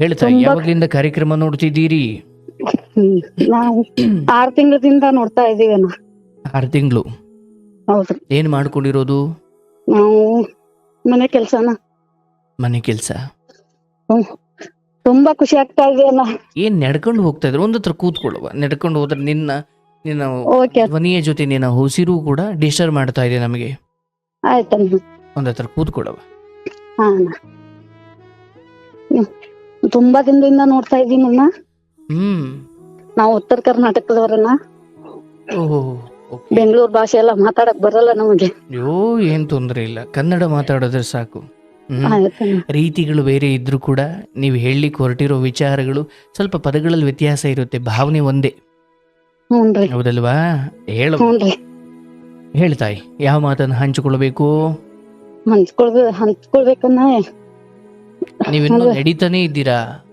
ಹೇಳ್ತಾ ಯಾವಾಗ್ಲಿಂದ ಕಾರ್ಯಕ್ರಮ ನೋಡ್ತಿದ್ದೀರಿ? ನಾವು ಆರ್ ತಿಂಗಳದಿಂದ ನೋಡ್ತಾ ಇದೀವಿ ಅಣ್ಣ. ಆರು ತಿಂಗಳು. ಹೌದ್ರಿ ಏನ್ ಮಾಡ್ಕೊಂಡಿರೋದು? ನಾವು ಮನೆ ಕೆಲ್ಸನ ಮನೆ ಕೆಲಸ? ತುಂಬಾ ಖುಷಿ ಆಗ್ತಾ ಇದೆ ಅಣ್ಣ. ಏನ್ ನಡ್ಕೊಂಡು ಹೋಗ್ತಾ ಇದ್ರೆ? ಒಂದತ್ರ ಕೂತ್ಕೊಳ್ಳುವ. ನಡ್ಕೊಂಡು ಹೋದ್ರೆ ನಿನ್ನ ನಿನ್ನ ಓಕೆ. ಧ್ವನಿಯ ಜೊತೆ ನಿನ್ನ ಉಸಿರು ಕೂಡ ಡಿಸ್ಟರ್ಬ್ ಮಾಡ್ತಾ ಇದೆ ನಮಗೆ. ಆಯ್ತಣ್ಣ. ಒಂದತ್ರ ಕೂತ್ಕೊಳ್ಳುವ. ಹಾ ಅಣ್ಣ. ತುಂಬಾ ದಿನದಿಂದ ನೋಡ್ತಾ ಇದೀನಿ ಅಣ್ಣ. ಹ್ಮ್. ನಾವು ಉತ್ತರ ಕರ್ನಾಟಕದವರನ್ನ. ಬೆಂಗಳೂರು ಭಾಷೆ ಎಲ್ಲ ಮಾತಾಡಕ್ ಬರಲ್ಲ ನಮಗೆ. ಅಯ್ಯೋ ಏನ್ ತೊಂದ್ರೆ ಇಲ್ಲ. ಕನ್ನಡ ಮಾತಾಡೋದ್ರೆ ಸಾಕು. ರೀತಿಗಳು ಬೇರೆ ಇದ್ರು ಕೂಡ ನೀವು ಹೇಳಲಿಕ್ಕೆ ಹೊರಟಿರೋ ವಿಚಾರಗಳು ಸ್ವಲ್ಪ ಪದಗಳಲ್ಲಿ ವ್ಯತ್ಯಾಸ ಇರುತ್ತೆ. ಭಾವನೆ ಒಂದೇ. ಹೌದಲ್ವಾ? ಹೇಳು. ಹೇಳ್ತಾಯಿ ಯಾವ ಮಾತನ್ನು ಹಂಚಿಕೊಳ್ಬೇಕು ಹಂಚ್ಕೊಳ್ಬೇಕು ಹಂಚ್ಕೊಳ್ಬೇಕನ್ನ ನೀವಿನ್ನೂ. ನಡೀತಾನೆ ಇದ್ದೀರಾ?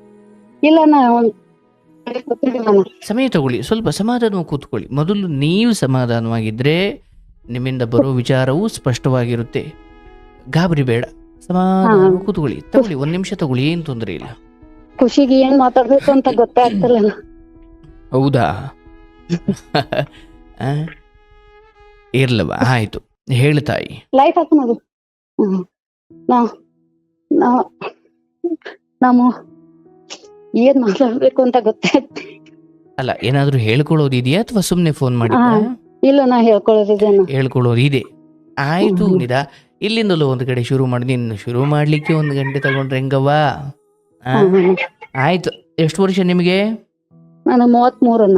ಇಲ್ಲ ನಾ. ಸಮಯ ತಗೊಳ್ಳಿ ಸ್ವಲ್ಪ ಸಮಾಧಾನವಾಗಿ ಕೂತ್ಕೊಳ್ಳಿ. ಮೊದಲು ನೀವು ಸಮಾಧಾನವಾಗಿದ್ರೆ ನಿಮ್ಮಿಂದ ಬರೋ ವಿಚಾರವೂ ಸ್ಪಷ್ಟವಾಗಿರುತ್ತೆ. ಗಾಬರಿ ಬೇಡ ಸಮಾಧಾನ ಕೂತ್ಕೊಳ್ಳಿ. ತಗೊಳ್ಳಿ ಒಂದ್ ನಿಮಿಷ ತಗೊಳ್ಳಿ ಏನ್ ತೊಂದರೆ ಇಲ್ಲ. ಖುಷಿಗೆ ಏನ್ ಮಾತಾಡ್ಬೇಕು ಅಂತ ಗೊತ್ತಾಗ್ತಿಲ್ಲ. ಹೌದಾ? ಆ? ಇರ್ಲವ ಆಯ್ತು. ಹೇಳ್ತಾಯಿ ಲೈಟ್ ಹಾಕು ನಾ ಹ್ಮ್ ನಾವ್ ಏನ್ ಮಾತಾಡ್ಬೇಕು ಅಂತ ಗೊತ್ತಾಯ್ತು ಅಲ್ಲ ಏನಾದ್ರೂ ಹೇಳ್ಕೊಳ್ಳೋದಿದೆಯಾ ಅಥವಾ ಸುಮ್ನೆ ಫೋನ್ ಮಾಡಿ ಇಲ್ಲ ನಾ ಹೇಳ್ಕೊಳ್ಳೋದಿದೆ ಹೇಳ್ಕೊಳ್ಳೋದು ಇದೆ. ಆಯ್ತು. ನಿದಾ ಇಲ್ಲಿಂದಲೂ ಒಂದು ಕಡೆ ಶುರು ಮಾಡಿ. ನಿನ್ನ ಶುರು ಮಾಡ್ಲಿಕ್ಕೆ ಒಂದು ಗಂಟೆ ತಗೊಂಡ್ರೆ ಹೆಂಗವ್ವ? ಆ? ಆಯ್ತು ಎಷ್ಟು ವರ್ಷ ನಿಮಗೆ? ನಾನು ಮೂವತ್ ಮೂರನ್ನ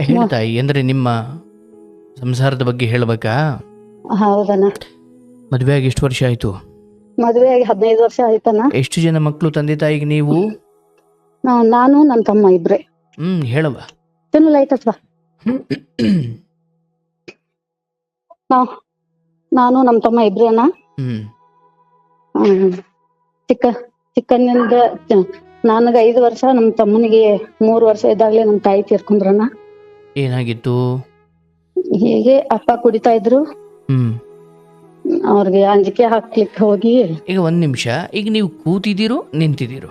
ಹೇಳ್ತಾಯಿ ಅಂದ್ರೆ ನಿಮ್ಮ ಸಂಸಾರದ ಬಗ್ಗೆ ಹೇಳ್ಬೇಕಾ? ಹೌದಣ್ಣ. ಮದುವೆ ಆಗಿ ಎಷ್ಟು ವರ್ಷ ಆಯ್ತು? ಮದ್ವೆ ಆಗಿ ಹದಿನೈದು ವರ್ಷ ಆಯ್ತಣ್ಣ. ಎಷ್ಟು ಜನ ಮಕ್ಕಳು ತಂದೆ ತಾಯಿಗೆ ನೀವು? ನಾವ್ ನಾನು ನನ್ನ ತಮ್ಮ ಇಬ್ರೆ. ಹ್ಮ್ ಹೇಳವ ತಿನ್ನು ಲೈಟ್ ನಾವ್ ನಾನು ನಮ್ಮ ತಮ್ಮ ಇಬ್ರೆ ಹ್ಮ್. ಹ್ಮ್. ಚಿಕ್ಕ ಚಿಕ್ಕನಿಂದ ನನಗ ಐದು ವರ್ಷ ನಮ್ಮ ತಮ್ಮನಿಗೆ ಮೂರು ವರ್ಷ ಇದ್ದಾಗಲೇ ನಮ್ ತಾಯಿ ತೀರ್ಕೊಂಡ್ರಣ್ಣ ಏನಾಗಿತ್ತು? ಹೀಗೆ ಅಪ್ಪ ಕುಡಿತಾ ಇದ್ರು. ಹ್ಮ್. ಅವ್ರಿಗೆ ಅಂಜಿಕೆ ಹಾಕ್ಲಿಕ್ಕೆ ಹೋಗಿ. ಈಗ ಒಂದ್ ನಿಮಿಷ ಈಗ ನೀವು ಕೂತಿದ್ದೀರೋ ನಿಂತಿದ್ದೀರೋ?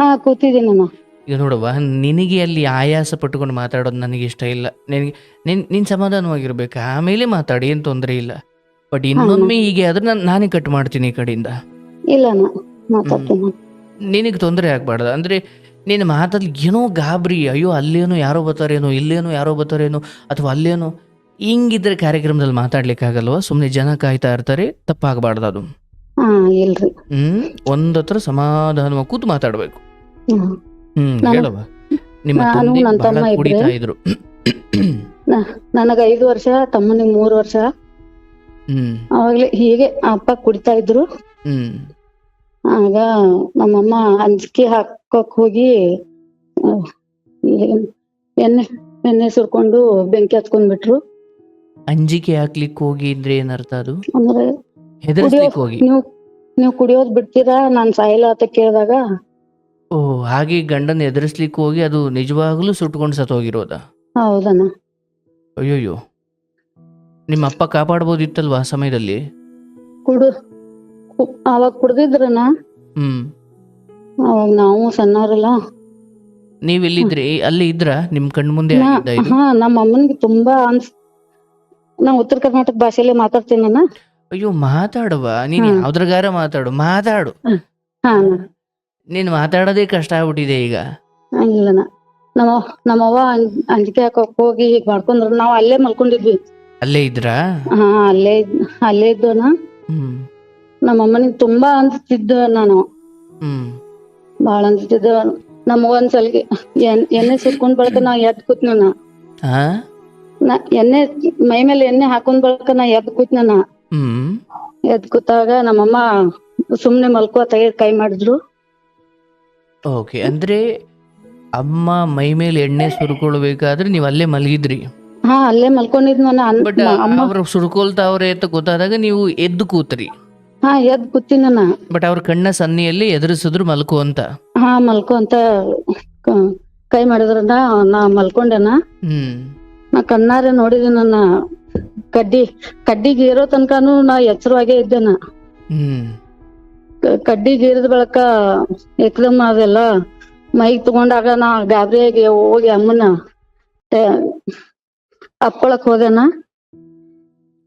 ಹಾ ಕೂತಿದ್ದೀನಿ ನಾನು ಈಗ ನೋಡುವ ನಿನಗೆ ಅಲ್ಲಿ ಆಯಾಸ ಪಟ್ಟುಕೊಂಡು ಮಾತಾಡೋದು ನನಗೆ ಇಷ್ಟ ಇಲ್ಲ. ನಿನಗೆ ನಿನ್ ನಿನ್ ಸಮಾಧಾನವಾಗಿರ್ಬೇಕು? ಆಮೇಲೆ ಮಾತಾಡಿ ಏನು ತೊಂದರೆ ಇಲ್ಲ. ಬಟ್ ಇನ್ನೊಮ್ಮೆ ಈಗ ಆದ್ರೆ ನಾನು ನಾನೇ ಕಟ್ ಮಾಡ್ತೀನಿ ಈ ಕಡೆಯಿಂದ. ಇಲ್ಲ ಮಾತಾಡ್ತೀನಿ. ನಿನಗೆ ತೊಂದರೆ ಆಗ್ಬಾರ್ದು. ಅಂದ್ರೆ ನಿನ್ನ ಮಾತಲ್ಲಿ ಏನೋ ಗಾಬರಿ ಅಯ್ಯೋ ಅಲ್ಲೇನೋ ಯಾರೋ ಬರ್ತಾರೇನೋ ಇಲ್ಲೇನೋ ಯಾರೋ ಬರ್ತಾರೇನೋ ಅಥವಾ ಅಲ್ಲೇನೋ ಹಿಂಗಿದ್ರೆ ಕಾರ್ಯಕ್ರಮದಲ್ಲಿ ಮಾತಾಡ್ಲಿಕ್ಕಾಗಲ್ವಾ? ಸುಮ್ಮನೆ ಜನ ಕಾಯ್ತಾ ಇರ್ತಾರೆ ತಪ್ಪಾಗಬಾರ್ದು ಅದು ಹಾ ಇಲ್ರಿ. ಹ್ಮ್ ಒಂದತ್ರ ಸಮಾಧಾನವಾಗಿ ಕೂತು ಮಾತಾಡ್ಬೇಕು. ಹ್ಮ್. ಹ್ಮ್ ನಾನು- ಹೇಳವ ನಿಮ್ಮ ನಾನು ತಂದೆ ನನ್ನ ಬಹಳ ತಮ್ಮ ಕುಡಿತಾ. ಇದ್ರು ನನಗ ಐದು ವರ್ಷ ತಮ್ಮನಿಗೆ ಮೂರು ವರ್ಷ. ಹ್ಮ್. ಅವಾಗ್ಲೇ ಹೀಗೆ ಅಪ್ಪ ಕುಡಿತಾ ಇದ್ರು. ಹ್ಮ್. ಆಗ ನಮ್ಮಮ್ಮ ಅಂಜಿಕೆ ಹಾಕೋಕ್ ಹೋಗಿ ಆ, ಏನ್- ಎಣ್ಣೆ ಎಣ್ಣೆ ಸುರ್ಕೊಂಡು ಬೆಂಕಿ ಹಚ್ಕೊಂಡ್ಬಿಟ್ರು ಅಂಜಿಕೆ ಹಾಕ್ಲಿಕ್ಕೆ ಹೋಗಿ ಅಂದ್ರೆ ಏನರ್ಥ ಅದು? ಅಂದ್ರೆ ಹೆದರ್ಸ್ಲಿಕ್ಕೆ ಹೋಗಿ. ನೀವು ನೀವು ಕುಡಿಯೋದ್ ಬಿಡ್ತೀರಾ? ನಾನ್ ಸಾಯಿಲ್ಲ ಅಂತ ಕೇಳಿದಾಗ? ಓ ಹಾಗೆ ಗಂಡನ ಎದುರಿಸ್ಲಿಕ್ಕೆ ಹೋಗಿ ಅದು ನಿಜವಾಗ್ಲೂ ಸುಟ್ಕೊಂಡು ಸತ್ತೋಗಿರೋದ? ಹೌದಣ್ಣ. ಅಯ್ಯೋಯ್ಯೋ. ನಿಮ್ಮ ಅಪ್ಪ ಕಾಪಾಡ್ಬೋದಿತ್ತಲ್ವಾ ಆ ಸಮಯದಲ್ಲಿ? ಕುಡು ಕು- ಅವಾಗ ಕುಡ್ದಿದ್ರನ ಹ್ಮ್. ಅವಾಗ ನಾವು ಸಣ್ಣವ್ರಲ್ಲ. ನೀವ್ ಎಲ್ಲಿದ್ರಿ ಅಲ್ಲಿ ಇದ್ರ? ನಿಮ್ ಕಣ್ಮುಂದೆ ಆಗಿದ್ದ ಇದು? ಹಾ ನಮ್ಮ ಅಮ್ಮನ್ಗೆ ತುಂಬಾ ಅನ್ಸ್ ನಾ ಉತ್ತರ ಕರ್ನಾಟಕ ಭಾಷೆಯಲ್ಲೇ ಮಾತಾಡ್ತೀನಿ ನಾನು ಅಯ್ಯೋ ಮಾತಾಡುವ? ನೀನ್ ಹ್ಮ್. ಯಾವ್ದ್ರಗಾರ ಮಾತಾಡು? ಮಾತಾಡು. ಹಾ ನೀನ್ ಮಾತಾಡೋದೇ ಕಷ್ಟ ಆಗ್ಬಿಟ್ಟಿದೆ ಈಗ. ನಮ್ಮ ನಮ್ಮವ್ವ ಅಂಜಿಕೆ ಹಾಕೋಕ್ ಹೋಗಿ ಹೀಗ್ ಮಾಡ್ಕೊಂಡ್ರ. ನಾವ್ ಅಲ್ಲೇ ಮಲ್ಕೊಂಡಿದ್ವಿ. ಅಲ್ಲೇ ಇದ್ರಾ? ಹಾ ಅಲ್ಲೇ ಇದ್- ಅಲ್ಲೇ ಇದ್ದೋನ ಹ್ಮ್. ನಮ್ಮ ಅಮ್ಮನಿಗೆ ತುಂಬಾ ಅನ್ಸ್ತಿದ್ದ ನಾನು. ಹ್ಮ್. ಬಾಳ ಅನ್ಸ್ತಿದ್ದ. ನಮ್ಮ ಒಂದ್ಸಲಿಗೆ ಎನ್ ಎಣ್- ಎಣ್ಣೆ ಸುರ್ಕೊಂಡ್ ಬಳಕ ನಾ ಎದ್ ಕೂತ್ ನಾನು ಹಾ? ನಾ ಎಣ್ಣೆ ಮೈ ಮೇಲೆ ಎಣ್ಣೆ ಹಾಕೊಂಡ್ ಬಳಕ ನಾ ಎದ್ ಕೂತ್ ನಾನು. ಹ್ಮ್. ಎದ್ ಕೂತಾಗ ನಮ್ಮಮ್ಮ ಸುಮ್ನೆ ಮಲ್ಕೋ ತೆಗೆ ಕೈ ಮಾಡಿದ್ರು. ಓಕೆ ಅಂದ್ರೆ ಅಮ್ಮ ಮೈ ಮೇಲೆ ಎಣ್ಣೆ ಸುರ್ಕೊಳ್ಬೇಕಾದ್ರೆ ನೀವು ಅಲ್ಲೇ ಮಲಗಿದ್ರಿ. ಹಾ ಅಲ್ಲೇ ಮಲ್ಕೊಂಡಿದ್ ನಾನು. ಅನ್- ಬಟ್ ಮ- ಅಮ್ಮ ಅವ್ರು ಸುರ್ಕೊಳ್ತಾವ್ರೆ ಅಂತ ಗೊತ್ತಾದಾಗ ನೀವು ಎದ್ದು ಕೂತ್ರಿ. ಹಾ ಎದ್ ಕೂತೀನಿ ನಾನು. ಬಟ್ ಅವ್ರ ಕಣ್ಣ ಸನ್ನಿಯಲ್ಲಿ ಎದುರಿಸಿದ್ರು ಮಲ್ಕು ಅಂತ. ಹಾ ಮಲ್ಕೋ ಅಂತ ಕ- ಕೈ ಮಾಡಿದ್ರನ್ನ ನಾ ಮಲ್ಕೊಂಡೆನ. ಹ್ಮ್. ನಾ ಕಣ್ಣಾರೆ ನೋಡಿದೆ ನನ್ನ ಕಡ್ಡಿ. ಕಡ್ಡಿಗೆ ಏರೋ ತನಕನು ನಾ ಎಚ್ಚರವಾಗೇ ಇದ್ದೇನ. ಹ್ಮ್. ಕ- ಕಡ್ಡಿ ಗೀರದ ಬಳಕ ಎಕ್ದಮ್ ಅದೆಲ್ಲ ಮೈಗ್ ತಗೊಂಡಾಗ ನಾ ಗಾಬರಿಯಾಗಿ ಹೋಗಿ ಅಮ್ಮನ ಅಪ್ಕೊಳಕ್ ಹೋದೆನ.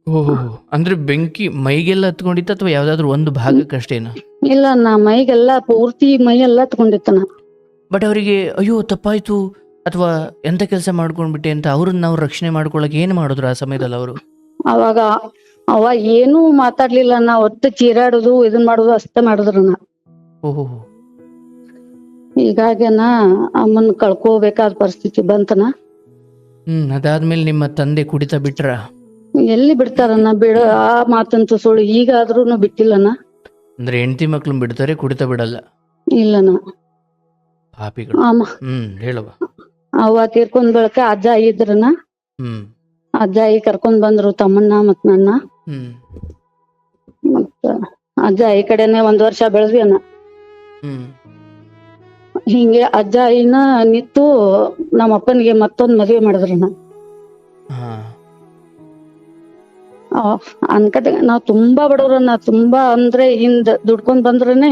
ಓಹೋ ಅಂದ್ರೆ ಬೆಂಕಿ ಮೈಗೆಲ್ಲ ಹತ್ಕೊಂಡಿತ್ತ ಅಥವಾ ಯಾವ್ದಾದ್ರು ಒಂದು ಭಾಗಕ್ಕಷ್ಟೇನ? ಇಲ್ಲ ನಾ ಮೈಗೆಲ್ಲ ಪೂರ್ತಿ ಮೈ ಎಲ್ಲ ತಗೊಂಡಿತ್ತನ ಬಟ್ ಅವರಿಗೆ ಅಯ್ಯೋ ತಪ್ಪಾಯ್ತು. ಅಥವಾ ಎಂತ ಕೆಲಸ ಮಾಡ್ಕೊಂಡ್ಬಿಟ್ಟೆ ಅಂತ ಅವ್ರನ್ನ ನಾವು ರಕ್ಷಣೆ ಮಾಡ್ಕೊಳಕ್ ಏನ್ ಮಾಡಿದ್ರು ಆ ಸಮಯದಲ್ಲಿ ಅವರು? ಅವಾಗ ಅವ ಏನೂ ಮಾತಾಡ್ಲಿಲ್ಲ ನಾ ಒಟ್ಟು ಚೀರಾಡುದು ಇದನ್ ಮಾಡುದು ಅಷ್ಟೇ ನಾ ಓಹೋ. ಹೀಗಾಗಿ ನಾ ಅಮ್ಮನ್ ಕಳ್ಕೋಬೇಕಾದ ಪರಿಸ್ಥಿತಿ ಬಂತನ ಹ್ಮ್ ಅದಾದ್ಮೇಲೆ ನಿಮ್ಮ ತಂದೆ ಕುಡಿತ ಬಿಟ್ರ? ಎಲ್ಲಿ ಬಿಡ್ತಾರನ್ನ ಬಿಡ ಆ ಮಾತಂತ ಸುಳ್ಳು. ಈಗಾದ್ರೂನು ಬಿಟ್ಟಿಲ್ಲನ ಅಂದ್ರೆ ಹೆಂಡತಿ ಮಕ್ಳು ಬಿಡ್ತಾರೆ ಕುಡಿತ ಬಿಡಲ್ಲ? ಇಲ್ಲನ ಪಾಪಿಗಳು. ಆಮ. ಹ್ಮ್ ಹೇಳುವ ಅವ್ವ ತೀರ್ಕೊಂಡ್ ಬಳಕ ಅಜ್ಜ ಇದ್ರನ ಹ್ಮ್. ಅಜ್ಜ ಆಯಿ ಕರ್ಕೊಂಡ್ ಬಂದ್ರು ತಮ್ಮನ್ನ ಮತ್ ನನ್ನ. ಮತ್ತ ಅಜ್ಜ ಈ ಕಡೆನೆ ಒಂದ್ ವರ್ಷ ಬೆಳೆದ್ವಿ ಅನ್ನ. ಹಿಂಗೆ ಅಜ್ಜ ಆಯಿನ ನಿತ್ತು ನಮ್ಮ ಅಪ್ಪನಿಗೆ ಮತ್ತೊಂದ್ ಮದ್ವೆ ಮಾಡಿದ್ರನ ಅನ್ಕತೆ ನಾವ್ ತುಂಬಾ ಬಡವ್ರನ್ನ ತುಂಬಾ ಅಂದ್ರೆ ಹಿಂದ್ ದುಡ್ಕೊಂಡ್ ಬಂದ್ರನೆ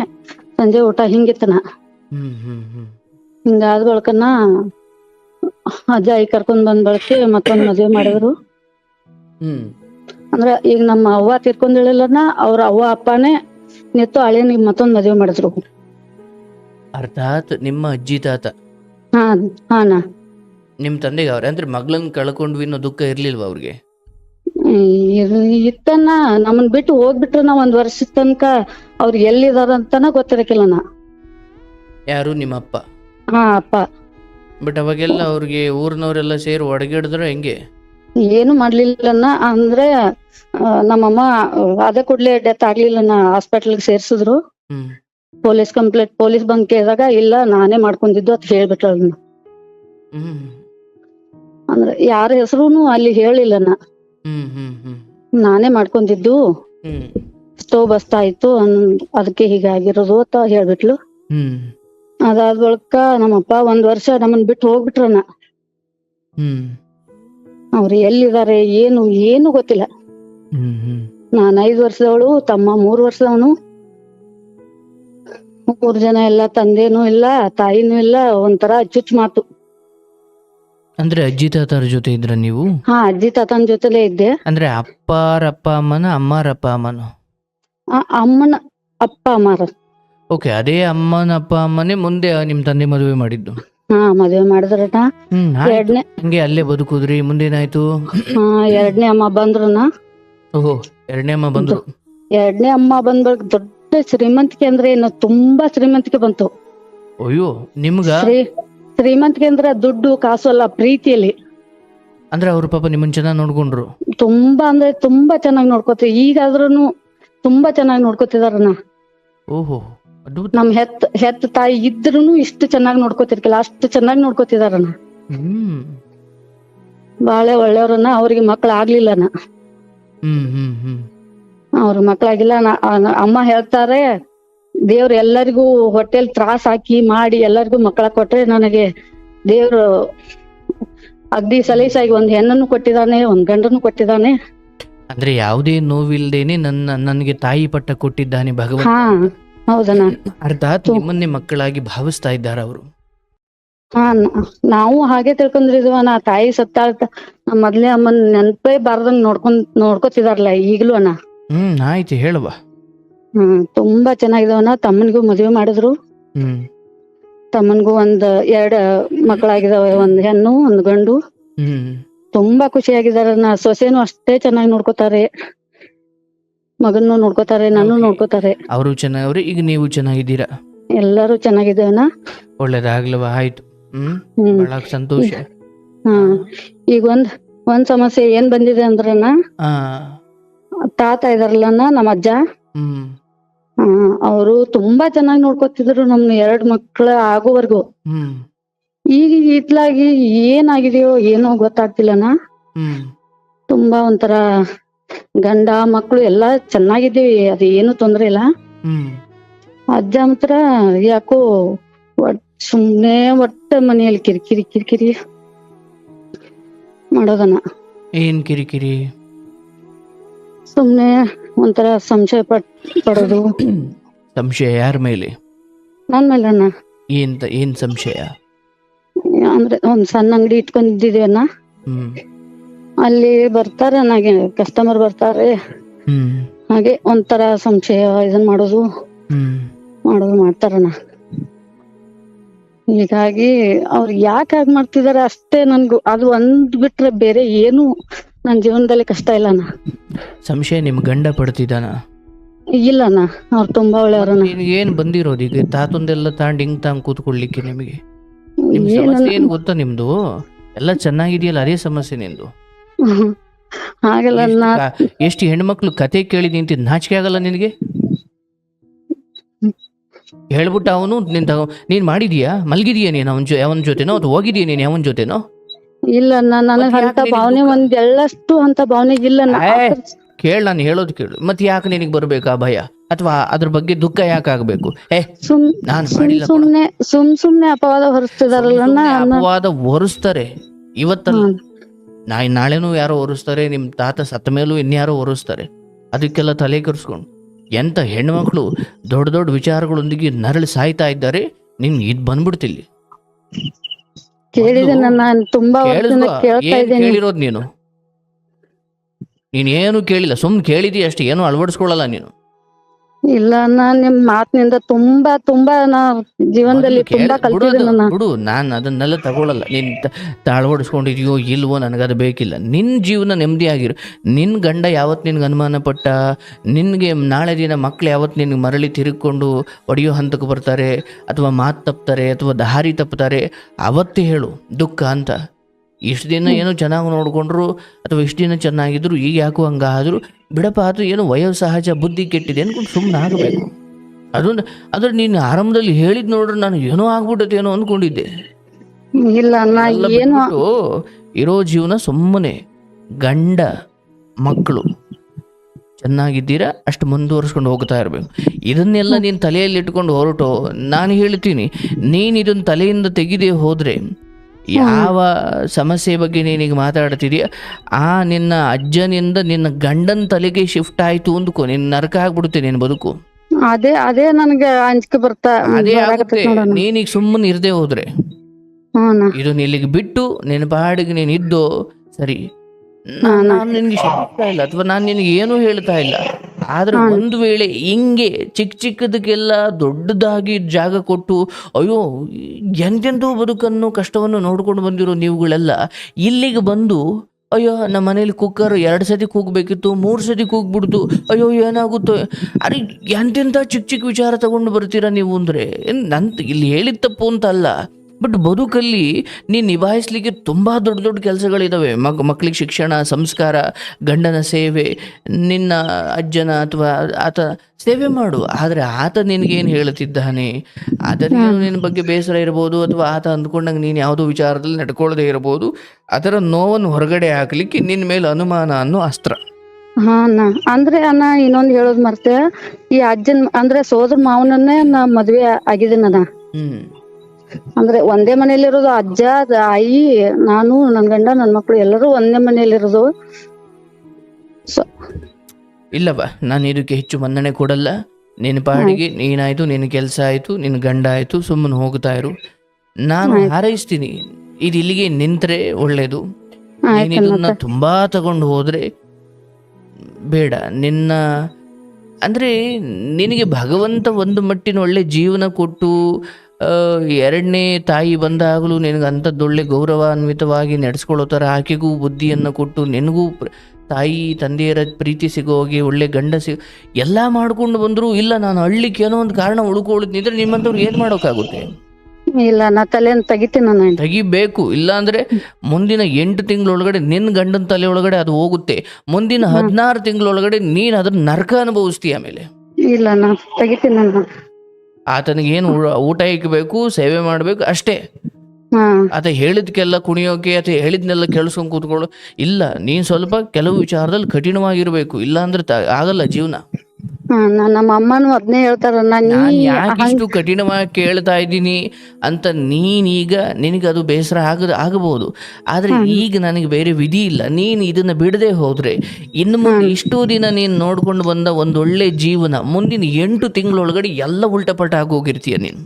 ಸಂಜೆ ಊಟ ಹಿಂಗಿತ್ತನ ಹಿಂಗಾದ ಬಳಕನ ಅಜ್ಜ ಆಯಿ ಕರ್ಕೊಂಡ್ ಬಂದ್ ಬಳಕೆ ಮತ್ತೊಂದ್ ಮದ್ವೆ ಮಾಡಿದ್ರು. ಹ್ಮ್. ಅಂದ್ರ ಈಗ ನಮ್ಮ ಅವ್ವ ತೀರ್ಕೊಂಡಿಲ್ಲನ ಅವ್ರ ಅವ್ವ ಅಪ್ಪನೇ ನಿತ್ತು ಹಳೇನಿಗೆ ಮತ್ತೊಂದ್ ಮದ್ವೆ ಮಾಡಿದ್ರು. ಅರ್ಥಾತ್ ನಿಮ್ಮ ಅಜ್ಜಿ ತಾತ. ಹಾ ಹಾನ. ನಿಮ್ ತಂದೆಗೆ ಅವ್ರೆ? ಅಂದ್ರೆ ಮಗಳನ್ನ ಕಳ್ಕೊಂಡ್ವಿ ಅನ್ನೋ ದುಃಖ ಇರ್ಲಿಲ್ವಾ ಅವ್ರಿಗೆ? ಇತ್ತನ. ನಮ್ಮನ್ ಬಿಟ್ಟು ಹೋಗ್ಬಿಟ್ರು ನಾವ್ ಒಂದ್ ವರ್ಷದ ತನಕ. ಅವ್ರ ಎಲ್ಲಿದಾರ ಅಂತಾನ ಗೊತ್ತಿರಕಿಲ್ಲ ನಾ ಯಾರು? ನಿಮ್ಮ ಅಪ್ಪ? ಹಾ ಅಪ್ಪ. ಬಟ್ ಅವಾಗೆಲ್ಲ ಅವ್ರಿಗೆ ಊರಿನವರೆಲ್ಲ ಸೇರಿ ಒಡಗಿಡಿದ್ರೆ ಹೆಂಗೆ? ಏನು ಮಾಡ್ಲಿಲ್ಲನ ಅಂದ್ರೆ ಆ, ನಮ್ಮಮ್ಮ ಅದ ಕೂಡ್ಲೆ ಡೆತ್ ಆಗ್ಲಿಲ್ಲನ ಹಾಸ್ಪಿಟಲ್ ಸೇರ್ಸಿದ್ರು. ಹ್ಮ್. ಪೊಲೀಸ್ ಕಂಪ್ಲೇಂಟ್ ಪೊಲೀಸ್ ಬಂದ್ ಕೇಳಿದಾಗ ಇಲ್ಲ ನಾನೇ ಮಾಡ್ಕೊಂಡಿದ್ದು ಅಂತ ಹೇಳ್ಬಿಟ್ಟ ಹ್ಮ್. ಅಂದ್ರೆ ಯಾರ ಹೆಸರುನು ಅಲ್ಲಿ ಹೇಳಿಲ್ಲನ. ಹ್ಮ್ ಹ್ಮ್ ಹ್ಮ್. ನಾನೇ ಮಾಡ್ಕೊಂಡಿದ್ದು. ಹ್ಮ್. ಸ್ಟೋವ್ ಬಸ್ತಾ ಇತ್ತು ಅನ್- ಅದಕ್ಕೆ ಹೀಗಾಗಿರೋದು ಅಂತ ಹೇಳ್ಬಿಟ್ಲು. ಹ್ಮ್. ಅದಾದ ಬಳಿಕ ನಮ್ಮಪ್ಪ ಒಂದ್ ವರ್ಷ ನಮ್ಮನ್ ಬಿಟ್ಟು ಹೋಗ್ಬಿಟ್ರನ. ಹ್ಮ್. ಅವ್ರು ಎಲ್ಲಿದ್ದಾರೆ ಏನು ಏನು ಗೊತ್ತಿಲ್ಲ. ಹ್ಮ್ ಹ್ಮ್. ನಾನ್ ಐದ್ ವರ್ಷದವಳು ತಮ್ಮ ಮೂರ್ ವರ್ಷದವನು. ಮೂರ್ ಜನ ಎಲ್ಲ ತಂದೆನೂ ಇಲ್ಲ ತಾಯಿನೂ ಇಲ್ಲ ಒಂಥರ ಚುಚ್ ಮಾತು. ಅಂದ್ರೆ ಅಜ್ಜಿ ತಾತರ ಜೊತೆ ಇದ್ರ ನೀವು? ಹಾ ಅಜ್ಜಿ ತಾತನ ಜೊತೆಲೇ ಇದ್ದೆ. ಅಂದ್ರೆ ಅಪ್ಪಾರ ಅಪ್ಪ ಅಮ್ಮನ ಅಮ್ಮಾರ ಅಪ್ಪ ಅಮ್ಮನ? ಆ ಅಮ್ಮನ ಅಪ್ಪ ಅಮ್ಮಾರ. ಓಕೆ ಅದೇ ಅಮ್ಮನ ಅಪ್ಪ ಅಮ್ಮನೇ ಮುಂದೆ ನಿಮ್ ತಂದೆ ಮದುವೆ ಮಾಡಿದ್ದು. ಹಾ ಮದ್ವೆ ಮಾಡಿದ್ರಟ. ಹ್ಮ್ ಆಯ್ತು. ಎರಡನೇ ಹಂಗೆ ಅಲ್ಲೇ ಬದುಕುದ್ರಿ ಮುಂದೇನಾಯ್ತು? ಎರಡನೇ ಅಮ್ಮ ಬಂದ್ರನ? ಓಹೋ ಎರಡನೇ ಅಮ್ಮ ಬಂದ್ರು. ಎರಡನೇ ಅಮ್ಮ ಬಂದ್ ದೊಡ್ಡ ಶ್ರೀಮಂತಿಕೆ ಅಂದ್ರೆ ಏನು ತುಂಬಾ ಶ್ರೀಮಂತಿಕೆ ಬಂತು. ಅಯ್ಯೋ ನಿಮ್ಗ? ಶ್ರೀ ಶ್ರೀಮಂತಿಕೆ ಅಂದ್ರೆ ದುಡ್ಡು ಕಾಸು ಅಲ್ಲ ಪ್ರೀತಿಯಲ್ಲಿ. ಅಂದ್ರೆ ಅವ್ರ ಪಾಪ ನಿಮ್ಮನ್ ಚೆನ್ನಾಗ್ ನೋಡ್ಕೊಂಡ್ರು. ತುಂಬಾ ಅಂದ್ರೆ ತುಂಬಾ ಚೆನ್ನಾಗಿ ನೋಡ್ಕೋತೀವಿ. ಈಗಾದ್ರೂನು ತುಂಬಾ ಚೆನ್ನಾಗಿ ನೋಡ್ಕೋತಿದಾರನ. ಓಹೋ. ನಮ್ ಹೆತ್ ಹೆತ್ ತಾಯಿ ಇದ್ರೂನು ಇಷ್ಟು ಚೆನ್ನಾಗಿ ನೋಡ್ಕೋತಿರ್ಕಿಲ್ಲ ಅಷ್ಟು ಚೆನ್ನಾಗಿ ನೋಡ್ಕೋತಿದಾರನ. ಬಾಳೆ ಒಳ್ಳೆಯವ್ರನ್ನ ಅವ್ರಿಗೆ ಮಕ್ಳು ಆಗ್ಲಿಲ್ಲನ ಅವ್ರ ಮಕ್ಳಾಗಿಲ್ಲ ಅಮ್ಮ ಹೇಳ್ತಾರೆ ದೇವ್ರು ಎಲ್ಲರಿಗೂ ಹೊಟ್ಟೆಲ್ ತ್ರಾಸ್ ಹಾಕಿ ಮಾಡಿ ಎಲ್ಲರಿಗೂ ಮಕ್ಕಳ ಕೊಟ್ರೆ ನನಗೆ ದೇವ್ರು ಅಗ್ದಿ ಸಲೀಸಾಗಿ ಒಂದ್ ಹೆಣ್ಣನ್ನು ಕೊಟ್ಟಿದ್ದಾನೆ ಒಂದ್ ಗಂಡನ್ನು ಕೊಟ್ಟಿದ್ದಾನೆ ಅಂದ್ರೆ ಯಾವುದೇ ನೋವಿಲ್ದೇನೆ ನನ್ನ ನನಗೆ ತಾಯಿ ಪಟ್ಟ ಕೊಟ್ಟಿದ್ದಾನೆ ಭಗವಂತ. ಅರ್ಥಾತ್ ನಿಮ್ಮನ್ನೇ ಮಕ್ಕಳಾಗಿ ಭಾವಿಸ್ತಾ ಇದ್ದಾರೆ ಅವರು. ಹಾ ನಾವು ಹಾಗೆ ತಿಳ್ಕೊಂಡಿದ್ವ ನಾ ತಾಯಿ ಸತ್ತಾಳ್ತ. ಮೊದ್ಲೇ ಅಮ್ಮನ್ ನೆನಪೇ ಬಾರ್ದಂಗ್ ನೋಡ್ಕೊಂಡ್ ನೋಡ್ಕೊತಿದಾರಲ್ಲ ಈಗ್ಲೂ ಅಣ್ಣ. ಹ್ಮ್ ಆಯ್ತು ಹೇಳುವ. ಹ್ಮ್ ತುಂಬಾ ಚೆನ್ನಾಗಿದವನ ತಮ್ಮನಿಗೂ ಮದ್ವೆ ಮಾಡಿದ್ರು. ಹ್ಮ್. ತಮ್ಮನ್ಗೂ ಒಂದ್ ಎರಡ್ ಮಕ್ಕಳಾಗಿದಾವೆ. ಒಂದ್ ಹೆಣ್ಣು ಒಂದ್ ಗಂಡು. ಹ್ಮ್. ತುಂಬಾ ಖುಷಿಯಾಗಿದ್ದಾರೆ ನಾ ಸೊಸೆನು ಅಷ್ಟೇ ಚೆನ್ನಾಗಿ ನೋಡ್ಕೋತಾರೆ. ಮಗನ್ನು ನೋಡ್ಕೋತಾರೆ ನಾನು. ನೋಡ್ಕೋತಾರೆ. ಅವರು ಚೆನ್ನಾಗವ್ರೆ ಈಗ ನೀವು ಚೆನ್ನಾಗಿದ್ದೀರಾ? ಎಲ್ಲರೂ ಚೆನ್ನಾಗಿದ್ದೇವನ ಒಳ್ಳೇದಾಗ್ಲವ ಆಯ್ತು. ಹ್ಮ್? ಹ್ಮ್. ಬಹಳ ಸಂತೋಷ. ಹಾ. ಈಗ ಒಂದ್ ಒಂದ್ ಸಮಸ್ಯೆ ಏನ್ ಬಂದಿದೆ ಅಂದ್ರನ? ಆ ತಾತ ಇದಾರಲ್ಲನ ನಮ್ಮ ಅಜ್ಜ? ಹ್ಮ್. ಅವರು ತುಂಬಾ ಚೆನ್ನಾಗಿ ನೋಡ್ಕೊತಿದ್ರು ನಮ್ ಎರಡ್ ಮಕ್ಳ ಆಗೋವರ್ಗು. ಹ್ಮ್. ಈಗ ಇತ್ಲಾಗಿ ಏನಾಗಿದೆಯೋ ಏನೋ ಗೊತ್ತಾಗ್ತಿಲ್ಲನ? ಹ್ಮ್. ತುಂಬಾ ಒಂಥರ ಗಂಡ ಮಕ್ಕಳು ಎಲ್ಲಾ ಚೆನ್ನಾಗಿದ್ದೀವಿ ಅದು ಏನು ತೊಂದ್ರೆ ಇಲ್ಲ. ಅಜ್ಜ ಮಾತ್ರ ಯಾಕೋ ಸುಮ್ನೆ ಒಟ್ಟ ಮನೆಯಲ್ಲಿ ಕಿರಿಕಿರಿ ಕಿರಿಕಿರಿ ಮಾಡೋದನ್ನ ಏನ್ ಕಿರಿಕಿರಿ? ಸುಮ್ನೆ ಒಂಥರ ಸಂಶಯ ಪಟ್ ಪಡೋದು. ಸಂಶಯ ಯಾರ ಮೇಲೆ? ನನ್ ಮೇಲೆ ಅಣ್ಣ. ಏನ್ ಏನ್ ಸಂಶಯ? ಅಂದ್ರೆ ಒಂದ್ ಸಣ್ಣ ಅಂಗಡಿ ಇಟ್ಕೊಂಡಿದ್ದೀವಿ ಅಣ್ಣ. ಅಲ್ಲಿ ಬರ್ತಾರೆ ನನಗೆ ಕಸ್ಟಮರ್ ಬರ್ತಾರೆ. ಹಾಗೆ ಒಂಥರ ಸಂಶಯ ಇದನ್ ಮಾಡೋದು ಹ್ಮ್. ಮಾಡೋದು ಮಾಡ್ತಾರಣ್ಣ ಹೀಗಾಗಿ ಅವ್ರು ಯಾಕೆ ಹಾಗೆ ಮಾಡ್ತಿದಾರೆ ಅಷ್ಟೇ ನನ್ಗು ಅದು ಒಂದ್ ಬಿಟ್ರೆ ಬೇರೆ ಏನು ನನ್ ಜೀವನದಲ್ಲಿ ಕಷ್ಟ ಇಲ್ಲಣ್ಣ. ಸಂಶಯ ನಿಮ್ ಗಂಡ ಪಡ್ತಿದ್ದಾನ? ಇಲ್ಲಣ್ಣ ಅವ್ರು ತುಂಬಾ ಒಳ್ಳೆಯವ್ರಣ್ಣ. ನೀನು ಏನ್ ಬಂದಿರೋದು ಈಗ? ತಾತೊಂದೆಲ್ಲ ತಾಂಡ್ ಹಿಂಗ್ ತಾಂಗ್ ಕೂತ್ಕೊಳ್ಳಿಕ್ಕೆ ನಿಮಗೆ? ನಿಮ್ ಸಮಸ್ಯೆ ಏನ್ ಗೊತ್ತಾ ನಿಮ್ದು? ಎಲ್ಲ ಚೆನ್ನಾಗಿದೆಯಲ್ಲ ಅದೇ ಸಮಸ್ಯೆ ನಿಂದು. ಎಷ್ಟು ನಾ ಕಾ- ಎಷ್ಟು ಹೆಣ್ಮಕ್ಳು ಕತೆ ಕೇಳಿ ನಿಂತಿದ್ ನಾಚಿಕೆ ಆಗಲ್ಲ ನಿನಗೆ? ಹೇಳ್ಬಿಟ್ಟ ಅವನು ನಿನ್ ತಗೋ ನೀನ್ ಮಾಡಿದೀಯಾ? ಮಲ್ಗಿದೀಯಾ ನೀನ್ ಅವನ ಜೊ ಅವನ ಜೊತೆನೋ ಅಥವಾ ಹೋಗಿದೀಯ ನೀನ್ ಅವನ ಜೊತೆನೋ? ಇಲ್ಲ ನನಗ್ ಅಂತ ಭಾವನೆ? ಒಂದ್ ಎಳ್ಳಷ್ಟು ಅಂತ ಭಾವನೆ ಇಲ್ಲ. ಏ, ಕೇಳ್ ನಾನು ಹೇಳೋದು ಕೇಳು. ಮತ್ತೆ ಯಾಕೆ ನಿನಗೆ ಬರ್ಬೇಕಾ ಭಯ? ಅಥವಾ ಅದ್ರ ಬಗ್ಗೆ ದುಃಖ ಯಾಕೆ ಆಗ್ಬೇಕು? ಏ ಸುಮ್ ನಾನ್ ಸುಮ್ ಮಾಡಿಲ್ಲ ಸುಮ್ನೆ ಸುಮ್ ಸುಮ್ನೆ ಅಪವಾದ ಹೊರಿಸ್ತಿದಾರಲ್ಲ ಅಪವಾದ ಹೊರಿಸ್ತಾರೆ. ಇವತ್ತಲ್ಲ ನಾ ನಾಳೆನೂ ಯಾರೋ ಒರೆಸ್ತಾರೆ ನಿಮ್ಮ ತಾತ ಸತ್ತ ಮೇಲೂ ಇನ್ಯಾರೋ ಒರೆಸ್ತಾರೆ. ಅದಕ್ಕೆಲ್ಲ ತಲೆ ಕರೆಸ್ಕೊಂಡು ಎಂತ ಹೆಣ್ಮಕ್ಳು ದೊಡ್ಡ ದೊಡ್ಡ ವಿಚಾರಗಳೊಂದಿಗೆ ನರಳಿ ಸಾಯ್ತಾ ಇದ್ದಾರೆ ನಿನ್ ಇದ್ ಬಂದ್ಬಿಡ್ತಿಲ್ಲಿ. ಕೇಳಿರೋದು ನಾನು ತುಂಬಾ ವರ್ಷದಿಂದ ಕೇಳಿಸ್ಕೊ ಕೇಳ್ತಾ ಏನ್ ಇದ್ದೀನಿ. ಕೇಳಿರೋದ್ ನೀನು? ನೀನ್ ಏನು ಕೇಳಿಲ್ಲ ಸುಮ್ಮನೆ ಕೇಳಿದಿ ಅಷ್ಟೇ ಏನು ಅಳವಡಿಸ್ಕೊಳ್ಳಲ್ಲ ನೀನು. ಇಲ್ಲ ನಾನ್ ನಿಮ್ ಮಾತಿನಿಂದ ತುಂಬಾ ತುಂಬಾ ನಾ ಜೀವನದಲ್ಲಿ ತುಂಬಾ ಅದು, ಕಲ್ತಿದ್ದೀನಿ ನಾನು ಬಿಡು ನಾನು ಅದನ್ನೆಲ್ಲ ತಗೊಳ್ಳಲ್ಲ ನೀನ್ ತಾಳ್ವಡಿಸ್ಕೊಂಡಿದ್ಯೋ ಇಲ್ವೋ ನನಗದು ಬೇಕಿಲ್ಲ. ನಿನ್ನ ಜೀವನ ನೆಮ್ಮದಿಯಾಗಿರು ನಿನ್ನ ಗಂಡ ಯಾವತ್ತು ನಿನ್ಗೆ ಅನುಮಾನ ಪಟ್ಟ? ನಿನಗೆ ನಾಳೆ ದಿನ ಮಕ್ಳು ಯಾವತ್ತು ನಿನ್ಗೆ ಮರಳಿ ತಿರುಕೊಂಡು ಒಡೆಯೋ ಹಂತಕ್ಕೆ ಬರ್ತಾರೆ? ಅಥವಾ ಮಾತು ತಪ್ತಾರೆ ಅಥವಾ ದಾರಿ ತಪ್ತಾರೆ? ಅವತ್ತೇ ಹೇಳು. ದುಃಖ ಅಂತ. ಇಷ್ಟು ದಿನ ಏನೋ ಚೆನ್ನಾಗಿ ನೋಡಿಕೊಂಡ್ರು ಅಥವಾ ಇಷ್ಟು ದಿನ ಚೆನ್ನಾಗಿದ್ರು ಈಗ ಯಾಕೋ ಹಂಗಾದ್ರು ಬಿಡಪ್ಪ ಅದು ಏನೋ ವಯೋಸಹಜ ಬುದ್ಧಿ ಕೆಟ್ಟಿದೆ ಅಂದ್ಕೊಂಡು ಸುಮ್ಮನೆ ಆಗಬೇಕು. ಅದೊಂದು ಅದ್ರ ನೀನು ಆರಂಭದಲ್ಲಿ ಹೇಳಿದ್ ನೋಡ್ರಿ ನಾನು ಏನೋ ಆಗ್ಬಿಟ್ಟತೇನೋ ಅಂದ್ಕೊಂಡಿದ್ದೆ ಇಲ್ಲ ಇರೋ ಜೀವನ ಸುಮ್ಮನೆ. ಗಂಡ ಮಕ್ಕಳು ಚೆನ್ನಾಗಿದ್ದೀರಾ ಅಷ್ಟು ಮುಂದುವರ್ಸ್ಕೊಂಡು ಹೋಗ್ತಾ ಇರಬೇಕು. ಇದನ್ನೆಲ್ಲ ನೀನು ತಲೆಯಲ್ಲಿ ಇಟ್ಕೊಂಡು ಹೊರಟು ನಾನು ಹೇಳ್ತೀನಿ ನೀನು ಇದನ್ನ ತಲೆಯಿಂದ ತೆಗೆದೇ ಹೋದ್ರೆ ಯಾವ ಸಮಸ್ಯೆ ಬಗ್ಗೆ ನೀನೀಗ ಮಾತಾಡ್ತಿದೀಯ? ಆ ನಿನ್ನ ಅಜ್ಜನಿಂದ ನಿನ್ನ ಗಂಡನ ತಲೆಗೆ ಶಿಫ್ಟ್ ಆಯ್ತು ಅಂದ್ಕೋ ನಿನ್ನ ನರಕ ಆಗ್ಬಿಡುತ್ತೆ ನಿನ್ನ ಬದುಕು. ಅದೇ ಅದೇ ನನಗೆ ಅಂಜಿಕೆ ಬರ್ತಾ ಅದೇ ಆಗುತ್ತೆ. ನೀನೀಗ ಸುಮ್ಮನೆ ಇರದೆ ಹೋದ್ರೆ. ಇದು ನಿಲ್ಲಿಗೆ ಇಲ್ಲಿಗೆ ಬಿಟ್ಟು ನಿನ್ನ ಪಾಡಿಗೆ ನೀನು ಇದ್ದು ಸರಿ. ನಾನು ನಿನಗೆ ಶಿಫ್ಟ್ ಇಲ್ಲ ಅಥವಾ ನಾನು ನಿನಗೆ ಏನೂ ಹೇಳ್ತಾ ಇಲ್ಲ. ಆದ್ರೆ ಒಂದು ವೇಳೆ ಹಿಂಗೆ ಚಿಕ್ಕ ಚಿಕ್ಕದಕ್ಕೆಲ್ಲ ದೊಡ್ಡದಾಗಿ ಜಾಗ ಕೊಟ್ಟು ಅಯ್ಯೋ ಎಂದೆಂದೂ ಬದುಕನ್ನು ಕಷ್ಟವನ್ನು ನೋಡ್ಕೊಂಡು ಬಂದಿರೋ ನೀವುಗಳೆಲ್ಲ ಇಲ್ಲಿಗೆ ಬಂದು ಅಯ್ಯೋ ನಮ್ಮ ಮನೇಲಿ ಕುಕ್ಕರ್ ಎರಡು ಸತಿ ಕೂಗಬೇಕಿತ್ತು ಮೂರು ಸತಿ ಕೂಗ್ಬಿಡ್ತು ಅಯ್ಯೋ ಏನಾಗುತ್ತೋ. ಅರೆ ಎಂತೆಂಥ ಚಿಕ್ಕ ಚಿಕ್ಕ ವಿಚಾರ ತಗೊಂಡು ಬರ್ತೀರಾ ನೀವು ಅಂದರೆ? ನಂತ ಇಲ್ಲಿ ಹೇಳಿದ ತಪ್ಪು ಅಂತ ಅಲ್ಲ. ಬಟ್ ಬದುಕಲ್ಲಿ ನೀನು ನಿಭಾಯಿಸ್ಲಿಕ್ಕೆ ತುಂಬ ದೊಡ್ಡ ದೊಡ್ಡ ಕೆಲಸಗಳಿದ್ದಾವೆ ಮಗ ಮಕ್ಕಳಿಗೆ ಶಿಕ್ಷಣ ಸಂಸ್ಕಾರ ಗಂಡನ ಸೇವೆ ನಿನ್ನ ಅಜ್ಜನ ಅಥವಾ ಆತ ಸೇವೆ ಮಾಡು. ಆದರೆ ಆತ ನಿನಗೇನು ಹೇಳುತ್ತಿದ್ದಾನೆ? ಅದರಿಂದ ನಿನ್ನ ಬಗ್ಗೆ ಬೇಸರ ಇರ್ಬೋದು ಅಥವಾ ಆತ ಅಂದ್ಕೊಂಡಂಗೆ ನೀನು ಯಾವುದೋ ವಿಚಾರದಲ್ಲಿ ನಡ್ಕೊಳ್ಳದೆ ಇರ್ಬೋದು ಅದರ ನೋವನ್ನು ಹೊರಗಡೆ ಹಾಕಲಿಕ್ಕೆ ನಿನ್ನ ಮೇಲೆ ಅನುಮಾನ ಅನ್ನೋ ಅಸ್ತ್ರ. ಹಾ ಅಣ್ಣ. ಅಂದ್ರೆ ಅಣ್ಣ ಇನ್ನೊಂದ್ ಹೇಳೋದ್ ಮರ್ತೆ. ಈ ಅಜ್ಜನ್ ಅಂದ್ರೆ ಸೋದರ ಮಾವನನ್ನೇ ನಾ ಮದ್ವೆ ಆಗಿದ್ದೀನಣ್ಣ. ಅಂದ್ರೆ ಒಂದೇ ಮನೇಲಿರೋದು ಅಜ್ಜ ತಾಯಿ ನಾನು ನನ್ ಗಂಡ ನನ್ ಮಕ್ಳು ಎಲ್ಲರೂ ಒಂದೇ ಮನೇಲಿರೋದು ಸೊ ಇಲ್ಲವ ನಾನು ಇದಕ್ಕೆ ಹೆಚ್ಚು ಮನ್ನಣೆ ಕೊಡಲ್ಲ. ನಿನ್ನ ಪಾಡಿಗೆ ನೀನಾಯ್ತು ನಿನ್ನ ಕೆಲಸ ಆಯ್ತು ನಿನ್ನ ಗಂಡ ಆಯ್ತು ಸುಮ್ಮನೆ ಹೋಗ್ತಾ ಇರು. ನಾನು ಹಾರೈಸ್ತೀನಿ. ಇದು ಇಲ್ಲಿಗೆ ನಿಂತ್ರೆ ಒಳ್ಳೇದು. ನೀನು ಇದನ್ನ ತುಂಬಾ ತಗೊಂಡು ಹೋದ್ರೆ ಬೇಡ. ನಿನ್ನ ಅಂದ್ರೆ ನಿನಗೆ ಭಗವಂತ ಒಂದು ಮಟ್ಟಿನ ಒಳ್ಳೆ ಜೀವನ ಕೊಟ್ಟು ಎರಡನೇ ತಾಯಿ ಬಂದಾಗಲೂ ನಿನಗೆ ಅಂಥದ್ದೊಳ್ಳೆ ಗೌರವಾನ್ವಿತವಾಗಿ ನಡೆಸ್ಕೊಳ್ಳೋ ಥರ ಆಕೆಗೂ ಬುದ್ಧಿಯನ್ನು ಕೊಟ್ಟು ನಿನಗೂ ತಾಯಿ ತಂದೆಯರ ಪ್ರೀತಿ ಸಿಗೋ ಹಾಗೆ ಒಳ್ಳೆ ಗಂಡ ಸಿಗ ಎಲ್ಲ ಮಾಡ್ಕೊಂಡು ಬಂದರೂ ಇಲ್ಲ ನಾನು ಹಳ್ಳಿಗೆ ಏನೋ ಒಂದು ಕಾರಣ ಉಳ್ಕೊಳ್ಳಿದ್ನಿದ್ರೆ ನಿಮ್ಮಂಥವ್ರು ಏನು ಮಾಡೋಕ್ಕಾಗುತ್ತೆ? ಇಲ್ಲ ನಾ ತಲೆಯನ್ನು ತೆಗಿತೀನಿ ನಾನು. ತೆಗಿಬೇಕು ಇಲ್ಲಾಂದ್ರೆ ಮುಂದಿನ ಎಂಟು ತಿಂಗಳೊಳಗಡೆ ನಿನ್ನ ಗಂಡನ ತಲೆ ಒಳಗಡೆ ಅದು ಹೋಗುತ್ತೆ. ಮುಂದಿನ ಹದಿನಾರು ತಿಂಗಳೊಳಗಡೆ ನೀನು ಅದನ್ನ ನರಕ ಅನುಭವಿಸ್ತೀಯ ಆಮೇಲೆ? ಇಲ್ಲ ನಾ ತೆಗಿತೀನಿ ನಾನು ಆತನಿಗೆ ಏನು ಊಟ ಇಕ್ಕಬೇಕು ಸೇವೆ ಮಾಡಬೇಕು ಅಷ್ಟೇ. ಆತ ಹೇಳಿದ್ಕೆಲ್ಲ ಕುಣಿಯೋಕೆ ಅಥವಾ ಹೇಳಿದ್ನೆಲ್ಲ ಕೇಳಿಸ್ಕೊಂಡು ಕೂತ್ಕೊಳ್ಳು ಇಲ್ಲ ನೀನ್ ಸ್ವಲ್ಪ ಕೆಲವು ವಿಚಾರದಲ್ಲಿ ಕಠಿಣವಾಗಿರಬೇಕು ಇಲ್ಲ ಅಂದ್ರೆ ಆಗಲ್ಲ ಜೀವನ. ನಮ್ಮ ಅಮ್ಮನೂ ಹೇಳ್ತಾರ ನಾ ನೀ ನಾನು ಯಾಕೆ ಇಷ್ಟು ಕಠಿಣವಾಗಿ ಕೇಳ್ತಾ ಇದ್ದೀನಿ ಅಂತ ನೀನೀಗ ನಿನಗೆ ಅದು ಬೇಸರ ಆಗ ಆಗಬಹುದು. ಆದರೆ ಈಗ ನನಗೆ ಬೇರೆ ವಿಧಿ ಇಲ್ಲ. ನೀನು ಇದನ್ನ ಬಿಡದೆ ಹೋದ್ರೆ ಇನ್ನು ಮುಂದೆ ಇಷ್ಟು ದಿನ ನೀನು ನೋಡ್ಕೊಂಡು ಬಂದ ಒಂದೊಳ್ಳೆ ಜೀವನ ಮುಂದಿನ ಎಂಟು ತಿಂಗಳೊಳಗಡೆ ಎಲ್ಲ ಉಲ್ಟಪಟ್ಟ ಆಗೋಗಿರ್ತೀಯ ನೀನು.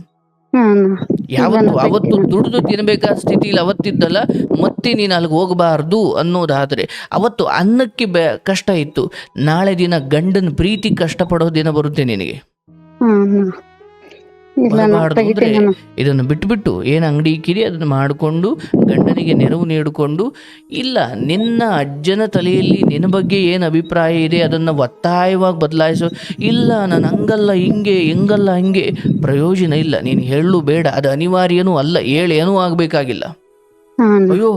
ಯಾವತ್ತು ಅವತ್ತು ದುಡಿದು ತಿನ್ಬೇಕಾದ ಸ್ಥಿತಿಲಿ ಅವತ್ತಿದ್ದಲ್ಲ ಮತ್ತೆ ನೀನು ಅಲ್ಲಿಗೆ ಹೋಗಬಾರ್ದು ಅನ್ನೋದಾದರೆ ಅವತ್ತು ಅನ್ನಕ್ಕೆ ಬೆ ಕಷ್ಟ ಇತ್ತು. ನಾಳೆ ದಿನ ಗಂಡನ ಪ್ರೀತಿ ಕಷ್ಟಪಡೋ ದಿನ ಬರುತ್ತೆ ನಿನಗೆ. ಇದನ್ನು ಬಿಟ್ಬಿಟ್ಟು ಏನು ಅಂಗಡಿ ಕಿರಿ ಅದನ್ನು ಮಾಡಿಕೊಂಡು ಗಂಡನಿಗೆ ನೆರವು ನೀಡಿಕೊಂಡು ಇಲ್ಲ ನಿನ್ನ ಅಜ್ಜನ ತಲೆಯಲ್ಲಿ ನಿನ್ನ ಬಗ್ಗೆ ಏನು ಅಭಿಪ್ರಾಯ ಇದೆ ಅದನ್ನು ಒತ್ತಾಯವಾಗಿ ಬದಲಾಯಿಸೋ. ಇಲ್ಲ ನಾನು ಹಂಗಲ್ಲ ಹಿಂಗೆ ಹೆಂಗಲ್ಲ ಹಂಗೆ. ಪ್ರಯೋಜನ ಇಲ್ಲ ನೀನು ಹೇಳಲು ಬೇಡ. ಅದು ಅನಿವಾರ್ಯನೂ ಅಲ್ಲ ಹೇಳೇನೂ ಆಗಬೇಕಾಗಿಲ್ಲ. ಅಯ್ಯೋ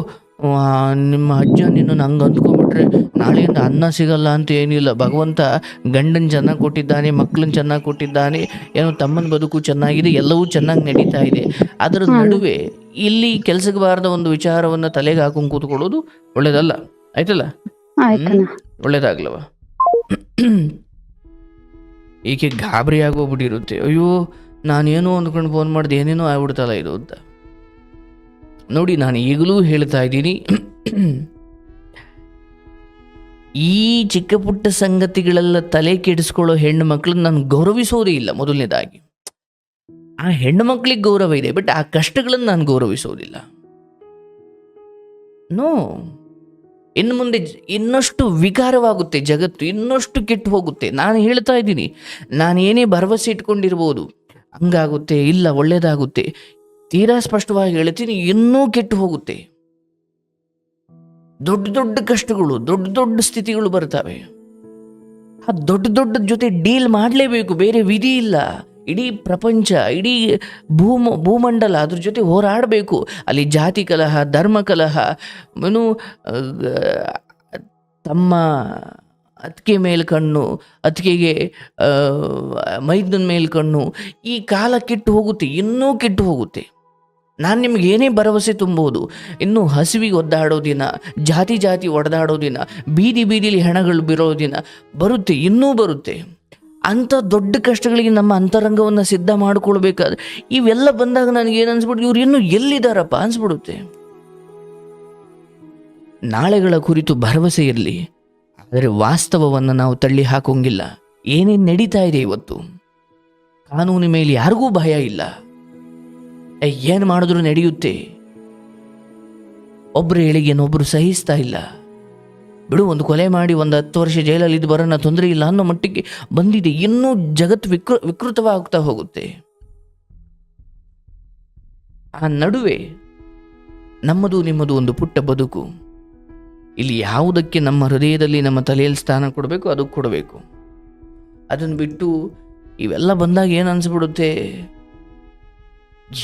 ನಿಮ್ಮ ಅಜ್ಜ ನಿನ್ನನ್ನು ಹಂಗೆ ಅಂದ್ಕೊಂಡ್ಬಿಟ್ರೆ ನಾಳೆಯಿಂದ ಅನ್ನ ಸಿಗಲ್ಲ ಅಂತ ಏನಿಲ್ಲ. ಭಗವಂತ ಗಂಡನ ಚೆನ್ನಾಗಿ ಕೊಟ್ಟಿದ್ದಾನೆ ಮಕ್ಕಳನ್ನ ಚೆನ್ನಾಗಿ ಕೊಟ್ಟಿದ್ದಾನೆ ಏನೋ ತಮ್ಮನ ಬದುಕು ಚೆನ್ನಾಗಿದೆ ಎಲ್ಲವೂ ಚೆನ್ನಾಗಿ ನಡೀತಾ ಇದೆ. ಅದರ ನಡುವೆ ಇಲ್ಲಿ ಕೆಲಸಕ್ಕೆ ಬಾರದ ಒಂದು ವಿಚಾರವನ್ನು ತಲೆಗೆ ಹಾಕೊಂಡು ಕೂತ್ಕೊಳ್ಳೋದು ಒಳ್ಳೇದಲ್ಲ? ಆಯ್ತಲ್ಲ? ಒಳ್ಳೇದಾಗ್ಲವ. ಈಕೆ ಗಾಬರಿ ಆಗೋಗ್ಬಿಟ್ಟಿರುತ್ತೆ. ಅಯ್ಯೋ ನಾನೇನೋ ಅಂದ್ಕೊಂಡು ಫೋನ್ ಮಾಡಿದೆ ಏನೇನೋ ಆಗ್ಬಿಡ್ತಲ್ಲ ಇದು ಅಂತ. ನೋಡಿ ನಾನು ಈಗಲೂ ಹೇಳ್ತಾ ಇದ್ದೀನಿ. ಈ ಚಿಕ್ಕ ಪುಟ್ಟ ಸಂಗತಿಗಳೆಲ್ಲ ತಲೆ ಕೆಡಿಸ್ಕೊಳ್ಳೋ ಹೆಣ್ಣು ಮಕ್ಕಳನ್ನ ನಾನು ಗೌರವಿಸೋದೇ ಇಲ್ಲ ಮೊದಲನೇದಾಗಿ. ಆ ಹೆಣ್ಣು ಮಕ್ಕಳಿಗೆ ಗೌರವ ಇದೆ ಬಟ್ ಆ ಕಷ್ಟಗಳನ್ನು ನಾನು ಗೌರವಿಸೋದಿಲ್ಲ. ನೋ ಇನ್ನು ಮುಂದೆ ಇನ್ನಷ್ಟು ವಿಕಾರವಾಗುತ್ತೆ ಜಗತ್ತು, ಇನ್ನಷ್ಟು ಕೆಟ್ಟು ಹೋಗುತ್ತೆ. ನಾನು ಹೇಳ್ತಾ ಇದ್ದೀನಿ, ನಾನು ಏನೇ ಭರವಸೆ ಇಟ್ಕೊಂಡಿರ್ಬೋದು, ಹಂಗಾಗುತ್ತೆ, ಇಲ್ಲ ಒಳ್ಳೇದಾಗುತ್ತೆ. ತೀರಾ ಸ್ಪಷ್ಟವಾಗಿ ಹೇಳ್ತೀನಿ, ಇನ್ನೂ ಕೆಟ್ಟು ಹೋಗುತ್ತೆ. ದೊಡ್ಡ ದೊಡ್ಡ ಕಷ್ಟಗಳು, ದೊಡ್ಡ ದೊಡ್ಡ ಸ್ಥಿತಿಗಳು ಬರ್ತವೆ. ಆ ದೊಡ್ಡ ದೊಡ್ಡ ಜೊತೆ ಡೀಲ್ ಮಾಡಲೇಬೇಕು, ಬೇರೆ ವಿಧಿ ಇಲ್ಲ. ಇಡೀ ಪ್ರಪಂಚ, ಇಡೀ ಭೂಮ, ಭೂಮಂಡಲ ಅದ್ರ ಜೊತೆ ಹೋರಾಡಬೇಕು. ಅಲ್ಲಿ ಜಾತಿ ಕಲಹ, ಧರ್ಮ ಕಲಹ, ಏನು ತಮ್ಮ ಅತ್ತಿಗೆ ಮೇಲೆ ಕಣ್ಣು, ಅತ್ತಿಗೆಗೆ ಮೈದನ ಮೇಲೆ ಕಣ್ಣು, ಈ ಕಾಲ ಕೆಟ್ಟು ಹೋಗುತ್ತೆ, ಇನ್ನೂ ಕೆಟ್ಟು ಹೋಗುತ್ತೆ. ನಾನು ನಿಮ್ಗೆ ಏನೇ ಭರವಸೆ ತುಂಬೋದು ಇನ್ನು ಹಸಿವಿಗೆ ಒದ್ದಾಡೋ ದಿನ, ಜಾತಿ ಜಾತಿ ಒಡೆದಾಡೋ ದಿನ, ಬೀದಿ ಬೀದಿಲಿ ಹೆಣಗಳು ಬಿರೋ ದಿನ, ಬರುತ್ತೆ, ಇನ್ನೂ ಬರುತ್ತೆ. ಅಂಥ ದೊಡ್ಡ ಕಷ್ಟಗಳಿಗೆ ನಮ್ಮ ಅಂತರಂಗವನ್ನು ಸಿದ್ಧ ಮಾಡ್ಕೊಳ್ಬೇಕಾದ್ರೆ ಇವೆಲ್ಲ ಬಂದಾಗ ನನಗೆ ಏನು ಅನ್ಸ್ಬಿಟ್ಟು ಇವ್ರು ಇನ್ನೂ ಎಲ್ಲಿದ್ದಾರಪ್ಪ ಅನ್ಸ್ಬಿಡುತ್ತೆ. ನಾಳೆಗಳ ಕುರಿತು ಭರವಸೆ ಇರಲಿ, ಆದರೆ ವಾಸ್ತವವನ್ನು ನಾವು ತಳ್ಳಿ ಹಾಕೋಂಗಿಲ್ಲ. ಏನೇನು ನಡೀತಾ ಇದೆ ಇವತ್ತು? ಕಾನೂನಿನ ಮೇಲೆ ಯಾರಿಗೂ ಭಯ ಇಲ್ಲ. ಏನು ಮಾಡಿದ್ರು ನಡೆಯುತ್ತೆ. ಒಬ್ಬರು ಹೇಳಿಗೇನೊಬ್ಬರು ಸಹಿಸ್ತಾ ಇಲ್ಲ. ಬಿಡು, ಒಂದು ಕೊಲೆ ಮಾಡಿ ಒಂದು ಹತ್ತು ವರ್ಷ ಜೈಲಲ್ಲಿ ಇದು ಬರೋಣ, ತೊಂದರೆ ಇಲ್ಲ ಅನ್ನೋ ಮಟ್ಟಿಗೆ ಬಂದಿದೆ. ಇನ್ನೂ ಜಗತ್ತು ವಿಕೃ, ವಿಕೃತವಾಗ್ತಾ ಹೋಗುತ್ತೆ. ಆ ನಡುವೆ ನಮ್ಮದು ನಿಮ್ಮದು ಒಂದು ಪುಟ್ಟ ಬದುಕು. ಇಲ್ಲಿ ಯಾವುದಕ್ಕೆ ನಮ್ಮ ಹೃದಯದಲ್ಲಿ ನಮ್ಮ ತಲೆಯಲ್ಲಿ ಸ್ಥಾನ ಕೊಡಬೇಕು ಅದಕ್ಕೆ ಕೊಡಬೇಕು. ಅದನ್ನು ಬಿಟ್ಟು ಇವೆಲ್ಲ ಬಂದಾಗ ಏನು ಅನಿಸ್ಬಿಡುತ್ತೆ?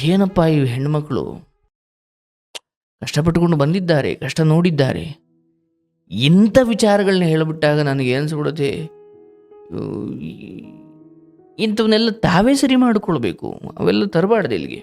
ಏನಪ್ಪ ಈ ಹೆಣ್ಮಕ್ಳು ಕಷ್ಟಪಟ್ಟುಕೊಂಡು ಬಂದಿದ್ದಾರೆ, ಕಷ್ಟ ನೋಡಿದ್ದಾರೆ. ಇಂಥ ವಿಚಾರಗಳನ್ನ ಹೇಳಿಬಿಟ್ಟಾಗ ನನಗೆ ಅನಿಸ್ಬಿಡುತ್ತೆ ಇಂಥವನ್ನೆಲ್ಲ ತಾವೇ ಸರಿ ಮಾಡಿಕೊಳ್ಬೇಕು, ಅವೆಲ್ಲ ತರಬಾರ್ದು ಇಲ್ಲಿಗೆ.